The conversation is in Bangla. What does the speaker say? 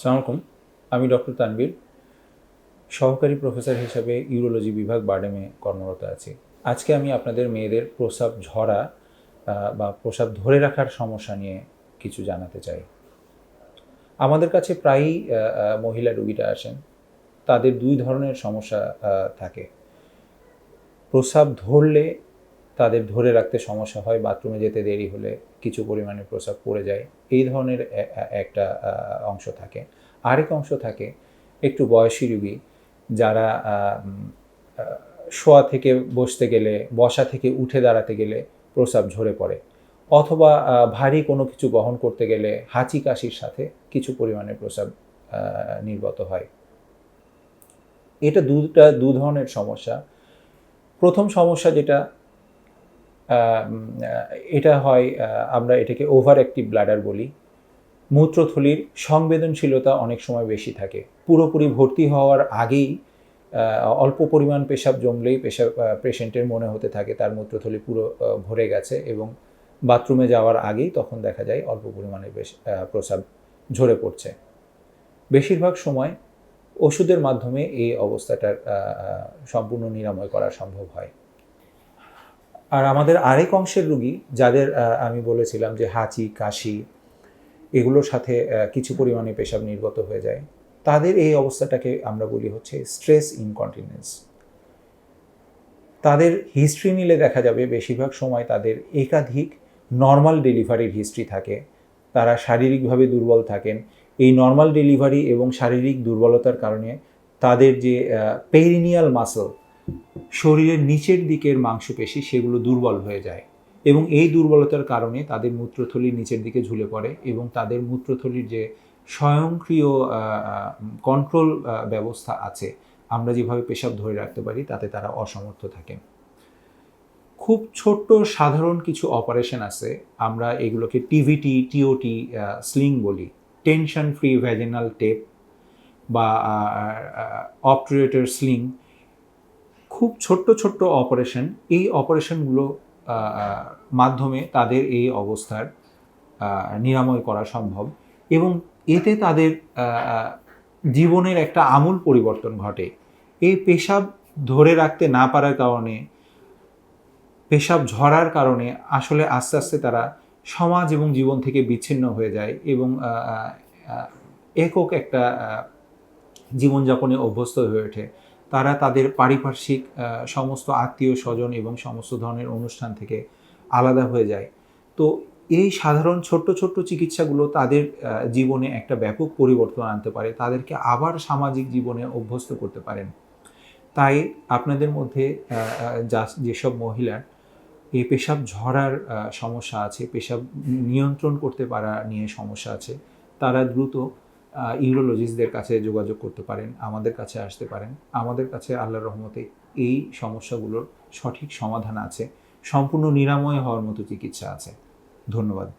সালামালাইকুম আমি ডক্টর তানবীর সহকারী প্রফেসর হিসাবে ইউরোলজি বিভাগ বার্ডেমে কর্মরত আছি। আজকে আমি আপনাদের মেয়েদের প্রস্রাব ঝরা বা প্রস্রাব ধরে রাখার সমস্যা নিয়ে কিছু জানাতে চাই। আমাদের কাছে প্রায়ই মহিলা রুগীরা আসেন। তাদের দুই ধরনের সমস্যা থাকে। প্রস্রাব ধরলে তাদের ধরে রাখতে সমস্যা হয়, বাথরুমে যেতে দেরি হলে কিছু পরিমাণে প্রস্রাব পড়ে যায়। এই ধরনের একটা অংশ থাকে। আরেক অংশ থাকে একটু বয়সী রুগী যারা শোয়া থেকে বসতে গেলে, বসা থেকে উঠে দাঁড়াতে গেলে প্রস্রাব ঝরে পড়ে। অথবা ভারী কোনো কিছু বহন করতে গেলে হাঁচি কাশির সাথে কিছু পরিমাণে প্রস্রাব নির্গত হয়। এটা দুটা, দু ধরনের সমস্যা। প্রথম সমস্যা যেটা এটা হয় আমরা এটাকে ওভার অ্যাক্টিভ ব্লাডার বলি। মূত্রথলির সংবেদনশীলতা অনেক সময় বেশি থাকে। পুরোপুরি ভর্তি হওয়ার আগেই অল্প পরিমাণ পেশাব জমলেই পেশাব পেশেন্টের মনে হতে থাকে তার মূত্রথলি পুরো ভরে গেছে এবং বাথরুমে যাওয়ার আগেই তখন দেখা যায় অল্প পরিমাণে প্রস্রাব ঝরে পড়ছে। বেশিরভাগ সময় ওষুধের মাধ্যমে এই অবস্থাটার সম্পূর্ণ নিরাময় করা সম্ভব হয়। আর আমাদের আরেক অংশের রুগী, যাদের আমি বলেছিলাম যে হাঁচি, কাশি, এগুলোর সাথে কিছু পরিমাণে পেশাব নির্গত হয়ে যায়, তাদের এই অবস্থাটাকে আমরা বলি হচ্ছে স্ট্রেস ইনকন্টিনেন্স। তাদের হিস্ট্রি নিলে দেখা যাবে বেশিরভাগ সময় তাদের একাধিক নর্মাল ডেলিভারির হিস্ট্রি থাকে, তারা শারীরিকভাবে দুর্বল থাকেন, এই নর্মাল ডেলিভারি এবং শারীরিক দুর্বলতার কারণে তাদের যে পেরিনিয়াল মাসল শরীরের নিচের দিকের মাংসপেশি সেগুলো দুর্বল হয়ে যায় এবং এই দুর্বলতার কারণে তাদের মূত্রথলির নিচের দিকে ঝুলে পড়ে এবং তাদের মূত্রথলির যে স্বয়ংক্রিয় কন্ট্রোল ব্যবস্থা আছে, আমরা যেভাবে পেশাব ধরে রাখতে পারি তাতে তারা অসমর্থ থাকেন খুব ছোট্ট সাধারণ কিছু অপারেশন আছে, আমরা এগুলোকে টিভিটি টিওটি স্লিং বলি। টেনশন ফ্রি ভ্যাজিনাল টেপ বা অপট্রেটর স্লিং খুব ছোট্ট ছোট্ট অপারেশন এই অপারেশনগুলো মাধ্যমে তাদের এই অবস্থার নিরাময় করা সম্ভব এবং এতে তাদের জীবনের একটা আমূল পরিবর্তন ঘটে। এই পেশাব ধরে রাখতে না পারার কারণে, পেশাব ঝরার কারণে আসলে আস্তে আস্তে তারা সমাজ এবং জীবন থেকে বিচ্ছিন্ন হয়ে যায় এবং একক একটা জীবনযাপনে অভ্যস্ত হয়ে ওঠে। তারা তাদের পারিপার্শ্বিক সমস্ত আত্মীয় স্বজন এবং সমস্ত ধরনের অনুষ্ঠান থেকে আলাদা হয়ে যায়। তো এই সাধারণ ছোট্ট ছোট্ট চিকিৎসাগুলো তাদের জীবনে একটা ব্যাপক পরিবর্তন আনতে পারে, তাদেরকে আবার সামাজিক জীবনে অভ্যস্ত করতে পারেন। তাই আপনাদের মধ্যে যা- যেসব মহিলার এই পেশাব ঝরার সমস্যা আছে, পেশাব নিয়ন্ত্রণ করতে পারা নিয়ে সমস্যা আছে, তারা দ্রুত ইউরোলজিস্টদের কাছে যোগাযোগ করতে পারেন, আমাদের কাছে আসতে পারেন। আমাদের কাছে আল্লাহর রহমতে এই সমস্যাগুলোর সঠিক সমাধান আছে। সম্পূর্ণ নিরাময় হওয়ার মতো চিকিৎসা আছে। ধন্যবাদ।